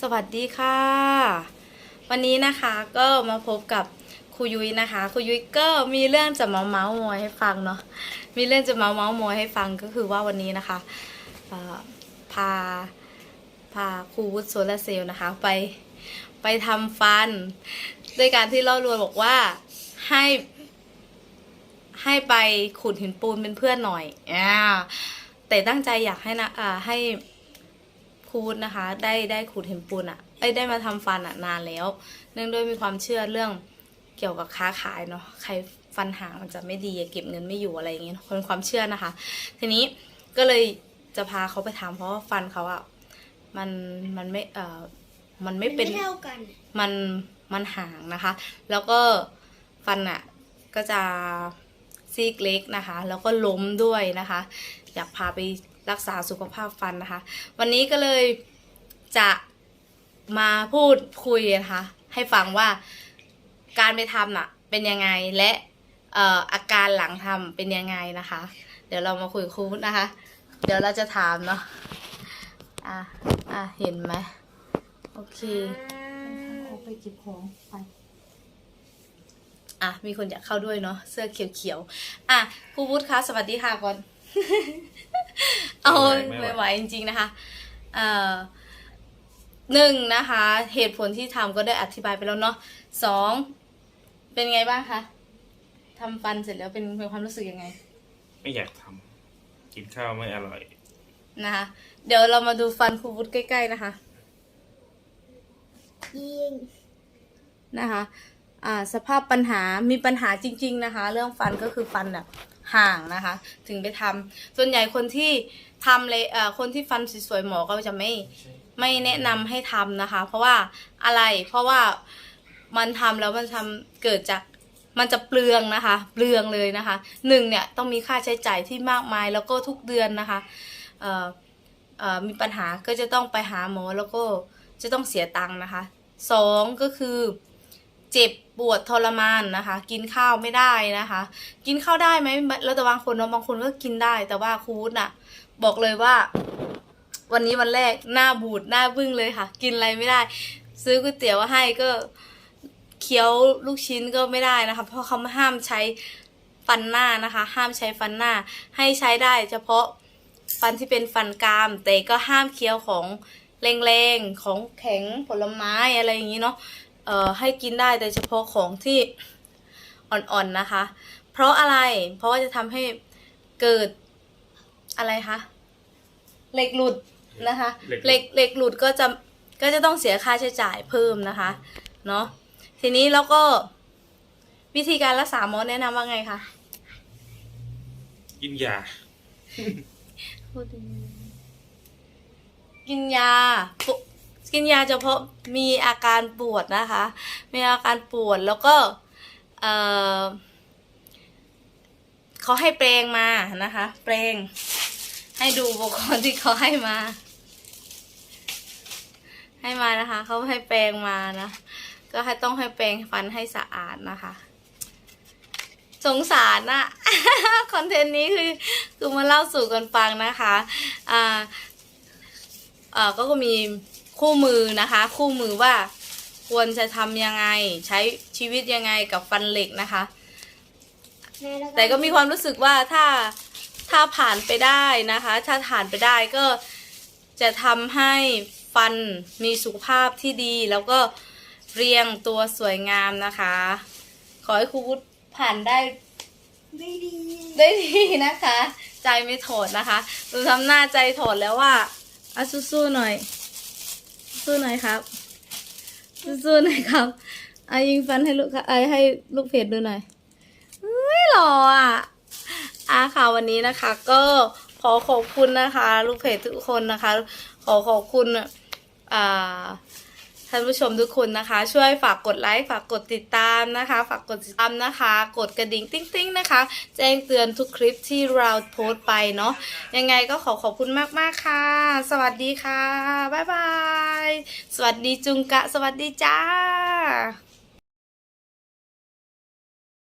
สวัสดีค่ะ วันนี้นะคะก็มาพบกับครูยุ้ยนะคะครูยุ้ยก็มีเรื่องจะมาเมาส์มอยให้ฟังเนาะมีเรื่องจะมาเมาส์มอยให้ฟังก็คือว่าวันนี้นะคะพาพาครูวุฒิโซลาเซลล์นะคะไปไปทำฟันด้วยการที่เล่ารวนบอกว่าให้ให้ไปขุดหินปูนเป็นเพื่อนหน่อยอ่าแต่ตั้งใจอยากให้นะอ่าให้ ครูวุฒินะคะ ได้ได้ขูดเห็นปูนอะ่ะไอ้ยได้มาทำฟันอะ่ะนานแล้ว เนื่องด้วยมีความเชื่อเรื่องเกี่ยวกับค้าขายเนาะใครฟันหางมันจะไม่ดีเก็บเงินไม่อยู่อะไรอย่างเงี้ยคนความเชื่อนะคะ ทีนี้ก็เลยจะพาเขาไปทำเพราะว่าฟันเขาอะ่ะมันมันไม่เอ่อมันไม่เป็นเท่ากันมันมันห่างนะคะ แล้วก็ฟันอะก็จะซีกเล็กนะคะ แล้วก็ล้มด้วยนะคะ อยากพาไป รักษาสุขภาพฟันนะคะ วันนี้ก็เลยจะมาพูดคุยนะคะให้ฟังว่าการไปทำน่ะเป็นยังไงและเอ่ออาการหลังทำเป็นยังไงนะคะ เดี๋ยวเรามาคุยกับครูนะคะ เดี๋ยวเราจะถามเนาะอะอะเห็นไหมโอเคเอาไปเก็บของไปอะมีคนอยากเข้าด้วยเนาะเสื้อเขียวๆอะครูวุฒิคะสวัสดีค่ะก่อน เอาไม่ไหวไม่ไหวจริง ๆนะคะเอ่อหนึ่งนะคะ เหตุผลที่ทำก็ได้อธิบายไปแล้วเนาะสองเป็นไงบ้างคะทำฟันเสร็จแล้วเป็นเป็นความรู้สึกยังไง ไม่อยากทำกินข้าวไม่อร่อยนะคะ เดี๋ยวเรามาดูฟันครูวุฒิใกล้ ๆ นะคะยิงนะคะ อ่า สภาพปัญหามีปัญหาจริง ๆ นะคะ เรื่องฟันก็คือฟันแบบ ห่างนะคะ ถึงไปทำส่วนใหญ่คนที่ทำเลยเอ่อคนที่ฟันสวยๆหมอก็จะไม่ไม่แนะนำให้ทำนะคะ เพราะว่าอะไรเพราะว่ามันทำแล้วมันทำเกิดจากมันจะเปลืองนะคะ เปลืองเลยนะคะหนึ่งเนี่ยต้องมีค่าใช้จ่ายที่มากมายแล้วก็ทุกเดือนนะคะเอ่อเอ่อมีปัญหาก็จะต้องไปหาหมอแล้วก็จะต้องเสียตังค์นะคะสองก็คือ เจ็บปวดทรมานนะคะ กินข้าวไม่ได้นะคะ กินข้าวได้ไหมแล้วแต่บางคนเนาะบางคนก็กินได้ แต่ว่าครูวุฒิน่ะ บอกเลยว่า วันนี้วันแรกหน้าบูดหน้าบึ้งเลยค่ะ กินอะไรไม่ได้ ซื้อก๋วยเตี๋ยวให้ก็เคี้ยวลูกชิ้นก็ไม่ได้นะคะ เพราะเขาห้ามใช้ฟันหน้านะคะ ห้ามใช้ฟันหน้า ให้ใช้ได้ เฉพาะฟันที่เป็นฟันกราม แต่ก็ห้ามเคี้ยวของแรงๆของแข็งผลไม้อะไรอย่างนี้เนาะ เอ่อให้กินได้แต่เฉพาะของที่อ่อนๆนะคะ เพราะอะไรเพราะว่าจะทำให้เกิดอะไรคะเหล็กหลุดนะคะเหล็กหลุดเหล็กเหล็กหลุดก็จะก็จะต้องเสียค่าใช้จ่ายเพิ่มนะคะเนาะทีนี้แล้วก็วิธีการรักษาหมอแนะนำว่าไงคะกินยาพูดดีกินยาปว กินยาเฉพาะมีอาการปวดนะคะ มีอาการปวดแล้วก็เออเขาให้แปรงมานะคะ แปรงให้ดูอุปกรณ์ที่เขาให้มา ให้มานะคะเขาให้แปรงมานะก็ให้ต้องให้แปรงฟันให้สะอาดนะคะ สงสารนะคอนเทนต์นี้คือคือมาเล่าสู่กันฟังนะคะอ่าอ่าก็มี คู่มือนะคะ คู่มือว่าควรจะทำยังไงใช้ชีวิตยังไงกับฟันเหล็กนะคะ แต่ก็มีความรู้สึกว่าถ้าถ้าผ่านไปได้นะคะ ถ้าผ่านไปได้ก็จะทำให้ฟันมีสุขภาพที่ดี แล้วก็เรียงตัวสวยงามนะคะ ขอให้ครูวุฒิผ่านได้ไม่ดีได้ดีนะคะ ใจไม่ถอดนะคะดูทำหน้าใจถอดแล้วว่าอะสู้ๆหน่อย สู้หน่อยครับ สู้ๆหน่อยครับอายิงฟันให้ลูกไอให้ลูกเพจดูหน่อยไม่หล่ออะอาค่ะวันนี้นะคะ ก็ขอขอบคุณนะคะ ลูกเพจทุกคนนะคะ ขอขอบคุณอ่าท่านผู้ชมทุกคนนะคะ ช่วยฝากกดไลค์ฝากกดติดตามนะคะ ฝากกดติดตามนะคะ กดกระดิ่งติ๊งๆนะคะ แจ้งเตือนทุกคลิปที่เราโพสต์ไปเนาะยังไงก็ขอขอบคุณมากๆค่ะ สวัสดีค่ะ บ๊ายบาย สวัสดีจุงกะ สวัสดีจ้า